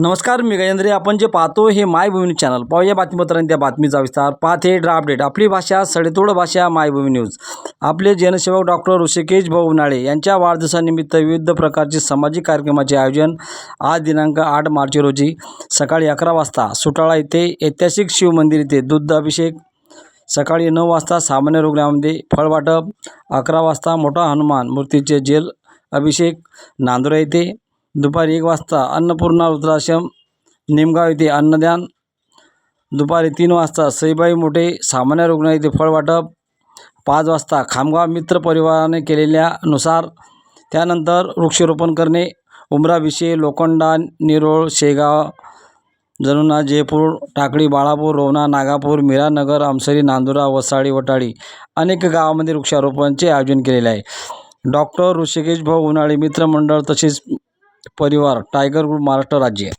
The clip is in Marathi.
नमस्कार मी गजेंद्रे. आपण जे पाहतो हे मायभूमी चॅनल. पाहूया बातमीपत्रांनी त्या बातमीचा विस्तार पाहते ड्रा अपडेट आपली भाषा सडेतोड भाषा मायभूमी न्यूज. आपले जनसेवक डॉक्टर ऋषिकेश भाऊ उन्हाळे यांच्या वाढदिवसानिमित्त विविध प्रकारचे सामाजिक कार्यक्रमाचे आयोजन आज दिनांक आठ मार्च रोजी सकाळी अकरा वाजता सुटाळा येथे ऐतिहासिक शिवमंदिर येथे दुग्ध अभिषेक सकाळी नऊ वाजता सामान्य रुग्णामध्ये फळवाटप अकरा वाजता मोठा हनुमान मूर्तीचे जेल अभिषेक नांदुरा येथे दुपारी एक वाजता अन्नपूर्णा वृद्धाश्रम निमगाव येथे अन्नदान. दुपारी तीन वाजता सईबाई मोठे सामान्य रुग्ण येथे फळवाटप पाच वाजता खामगाव मित्र परिवाराने केलेल्यानुसार त्यानंतर वृक्षारोपण करणे. उमराविषयी लोखंडा निरोळ शेगाव जनुना जयपूर टाकळी बाळापूर रोवणा नागापूर मीरानगर अमसरी नांदुरा वसाडी वटाळी अनेक गावामध्ये वृक्षारोपणचे आयोजन केलेले आहे. डॉक्टर ऋषिकेश भाऊ उन्हाळी मित्रमंडळ तसेच परिवार टायगर ग्रुप महाराष्ट्र राज्य.